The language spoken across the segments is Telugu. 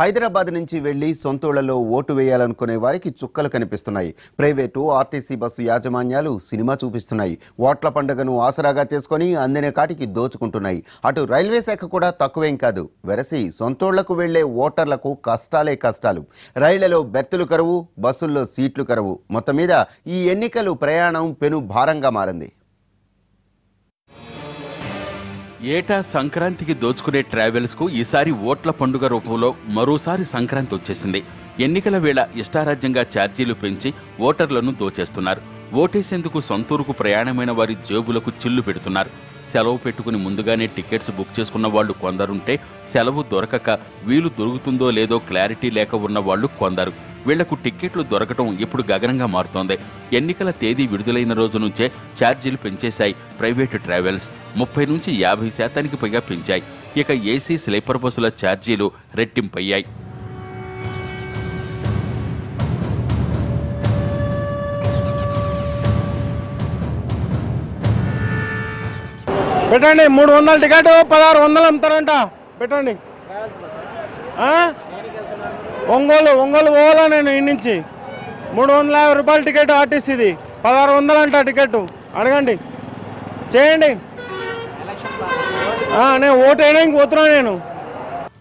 హైదరాబాద్ నుంచి వెళ్ళి సొంతూళ్ళలో ఓటు వేయాలనుకునే వారికి చుక్కలు కనిపిస్తున్నాయి. ప్రైవేటు ఆర్టీసీ బస్సు యాజమాన్యాలు సినిమా చూపిస్తున్నాయి. ఓట్ల పండుగను ఆసరాగా చేసుకొని అందిన కాటికి దోచుకుంటున్నాయి. అటు రైల్వే శాఖ కూడా తక్కువేం కాదు. వెరసి సొంతూళ్ళకు వెళ్ళే ఓటర్లకు కష్టాలే కష్టాలు. రైళ్ళలో బెర్తులు కరువు బస్సుల్లో సీట్లు కరువు. మొత్తం మీద ఈ ఎన్నికలు ప్రయాణం పెను భారంగా మారింది. ఏటా సంక్రాంతికి దోచుకునే ట్రావెల్స్కు ఈసారి ఓట్ల పండుగ రూపంలో మరోసారి సంక్రాంతి వచ్చేసింది. ఎన్నికల వేళ ఇష్టారాజ్యంగా ఛార్జీలు పెంచి ఓటర్లను దోచేస్తున్నారు. ఓటేసేందుకు సొంతూరుకు ప్రయాణమైన వారి జేబులకు చిల్లు పెడుతున్నారు. సెలవు పెట్టుకుని ముందుగానే టికెట్స్ బుక్ చేసుకున్న వాళ్ళు కొందరుంటే సెలవు దొరకక వీలు దొరుకుతుందో లేదో క్లారిటీ లేక ఉన్న వాళ్ళు కొందరు. వీళ్ళకు టిక్కెట్లు దొరకటం ఇప్పుడు గగనంగా మారుతోంది. ఎన్నికల తేదీ విడుదలైన రోజు నుంచే ఛార్జీలు పెంచేశాయి ప్రైవేటు ట్రావెల్స్. ముప్పై నుంచి యాభై శాతానికి పైగా పెంచాయి. ఇక ఏసీ స్లీపర్ బస్సుల ఛార్జీలు రెట్టింపయ్యాయి. పెట్టండి మూడు వందల టికెట్ పదహారు వందలు అమ్ముతారంట. పెట్టండి. ఒంగోలు ఒంగోలు పోవాలా నేను ఇంటి నుంచి? మూడు వందల యాభై రూపాయల టికెట్ ఆర్టీసీది పదహారు వందలు అంట టికెట్. అడగండి. చేయండి. నేను ఓటు వేయడానికి పోతున్నాను నేను.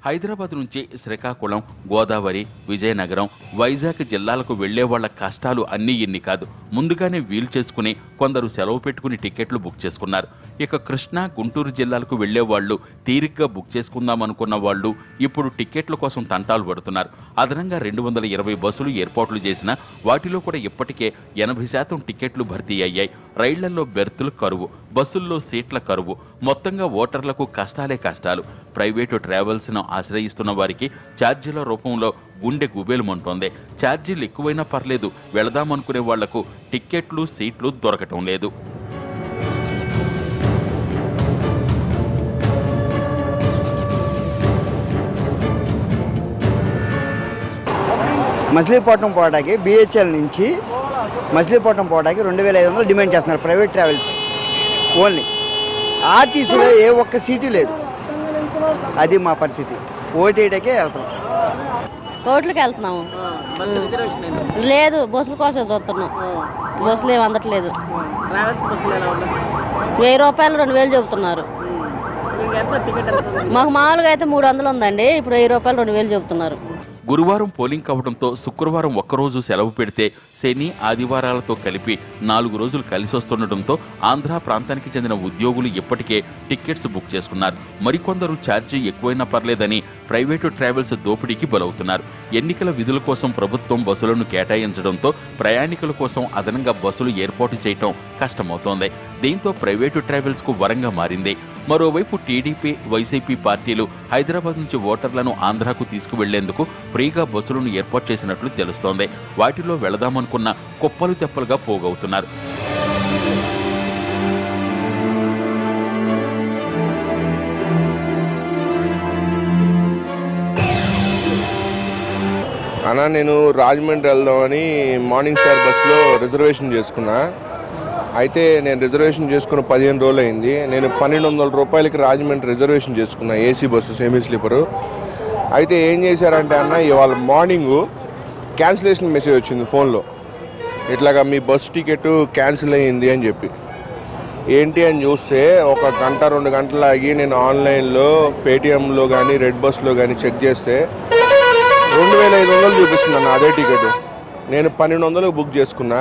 హైదరాబాద్ నుంచి శ్రీకాకుళం గోదావరి విజయనగరం వైజాగ్ జిల్లాలకు వెళ్ళే వాళ్ళ కష్టాలు అన్నీ ఇన్ని కాదు. ముందుగానే వీలు చేసుకుని కొందరు సెలవు పెట్టుకుని టికెట్లు బుక్ చేసుకున్నారు. ఇక కృష్ణా గుంటూరు జిల్లాలకు వెళ్ళే వాళ్ళు తీరిగ్గా బుక్ చేసుకుందాం అనుకున్న వాళ్ళు ఇప్పుడు టికెట్ల కోసం తంటాలు పడుతున్నారు. అదనంగా రెండు వందల ఇరవై బస్సులు ఏర్పాట్లు చేసినా వాటిలో కూడా ఇప్పటికే ఎనభై శాతం టికెట్లు భర్తీ అయ్యాయి. రైళ్ళలో బెర్తులు కరువు. బస్సుల్లో సీట్ల కరువు మొత్తంగా ఓటర్లకు కష్టాలే కష్టాలు. ప్రైవేటు ట్రావెల్స్ను ఆశ్రయిస్తున్న వారికి ఛార్జీల రూపంలో గుండె గుబేలుమంటోంది. ఛార్జీలు ఎక్కువైనా పర్లేదు వెళదామనుకునే వాళ్ళకు టిక్కెట్లు సీట్లు దొరకటం లేదు. మచిలీపట్నం పోవడానికి బిహెచ్ఎల్ నుంచి మచిలీపట్నం పోవడానికి రెండు వేల ఐదు వందలు డిమాండ్ చేస్తున్నారు ప్రైవేట్ ట్రావెల్స్. ఓన్లీ. ఆర్టీసీలో ఏ ఒక్క సీటు లేదు. అది మా పరిస్థితి. ఓటేటకే వెళ్తాం. ఓట్లకి వెళ్తున్నాము. లేదు? బస్సుల కోసం చూస్తున్నాం. బస్సులు ఏమి అందట్లేదు. వెయ్యి రూపాయలు రెండు వేలు చెబుతున్నారు. మాకు మామూలుగా అయితే మూడు వందలు ఉందండి. ఇప్పుడు వెయ్యి రూపాయలు రెండు వేలు చెబుతున్నారు. గురువారం పోలింగ్ కావడంతో శుక్రవారం ఒక్కరోజు సెలవు పెడితే శని ఆదివారాలతో కలిపి నాలుగు రోజులు కలిసి వస్తుండటంతో ఆంధ్ర ప్రాంతానికి చెందిన ఉద్యోగులు ఇప్పటికే టికెట్స్ బుక్ చేసుకున్నారు. మరికొందరు ఛార్జీ ఎక్కువైనా పర్లేదని ప్రైవేటు ట్రావెల్స్ దోపిడీకి బలవుతున్నారు. ఎన్నికల విధుల కోసం ప్రభుత్వం బస్సులను కేటాయించడంతో ప్రయాణికుల కోసం అదనంగా బస్సులు ఏర్పాటు చేయటం కష్టమవుతోంది. దీంతో ప్రైవేటు ట్రావెల్స్కు వరంగా మారింది. మరోవైపు టీడీపీ వైసీపీ పార్టీలు హైదరాబాద్ నుంచి ఓటర్లను ఆంధ్రాకు తీసుకువెళ్ళేందుకు ఫ్రీగా బస్సులను ఏర్పాటు చేసినట్లు తెలుస్తోంది. వాటిలో వెళదామనుకున్న కుప్పలు తెప్పలుగా పోగవుతున్నారు. అన్న నేను రాజమండ్రి వెళ్దామని మార్నింగ్ స్టార్ బస్సులో రిజర్వేషన్ చేసుకున్నా. అయితే నేను రిజర్వేషన్ చేసుకున్న పదిహేను రోజులు అయింది. నేను పన్నెండు వందల రూపాయలకి రాజమండ్రి రిజర్వేషన్ చేసుకున్నా ఏసీ బస్సు సెమీ స్లీపరు అయితే ఏం చేశారంటే అన్న ఇవాళ మార్నింగు క్యాన్సిలేషన్ మెసేజ్ వచ్చింది ఫోన్లో. ఇట్లాగా మీ బస్సు టికెట్ క్యాన్సిల్ అయ్యింది అని చెప్పి. ఏంటి అని చూస్తే ఒక గంట రెండు గంటలు ఆగి నేను ఆన్లైన్లో పేటిఎంలో కానీ రెడ్ బస్లో కానీ చెక్ చేస్తే రెండు వేల ఐదు వందలు చూపిస్తున్నాను అదే టికెట్. నేను పన్నెండు వందలకు బుక్ చేసుకున్నా.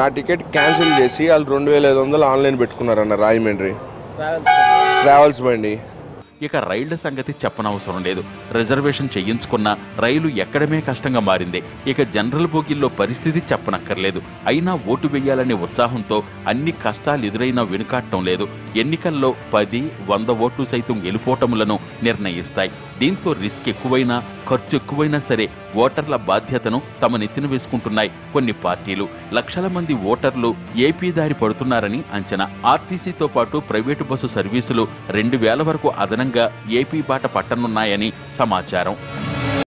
నా టికెట్ క్యాన్సిల్ చేసి వాళ్ళు రెండు వేల ఐదు వందలు ఆన్లైన్ పెట్టుకున్నారన్న రాజమండ్రి ట్రావెల్స్ బండి. ఇక రైళ్ళ సంగతి చెప్పనవసరం లేదు. రిజర్వేషన్ చేయించుకున్న రైలు ఎక్కడమే కష్టంగా మారింది. ఇక జనరల్ బోగిల్లో పరిస్థితి చెప్పనక్కర్లేదు. అయినా ఓటు వేయాలనే ఉత్సాహంతో అన్ని కష్టాలు ఎదురైనా వెనుకాడటం లేదు. ఎన్నికల్లో పది వంద ఓట్లు సైతం గెలుపోటములను నిర్ణయిస్తాయి. దీంతో రిస్క్ ఎక్కువైనా ఖర్చు ఎక్కువైనా సరే ఓటర్ల బాధ్యతను తమ నెత్తిన వేసుకుంటున్నాయి కొన్ని పార్టీలు. లక్షల మంది ఓటర్లు ఏపీ దారి పడుతున్నారని అంచనా. ఆర్టీసీతో పాటు ప్రైవేటు బస్సు సర్వీసులు రెండు వేల వరకు అదనంగా ఏపీ బాట పట్టనున్నాయని సమాచారం.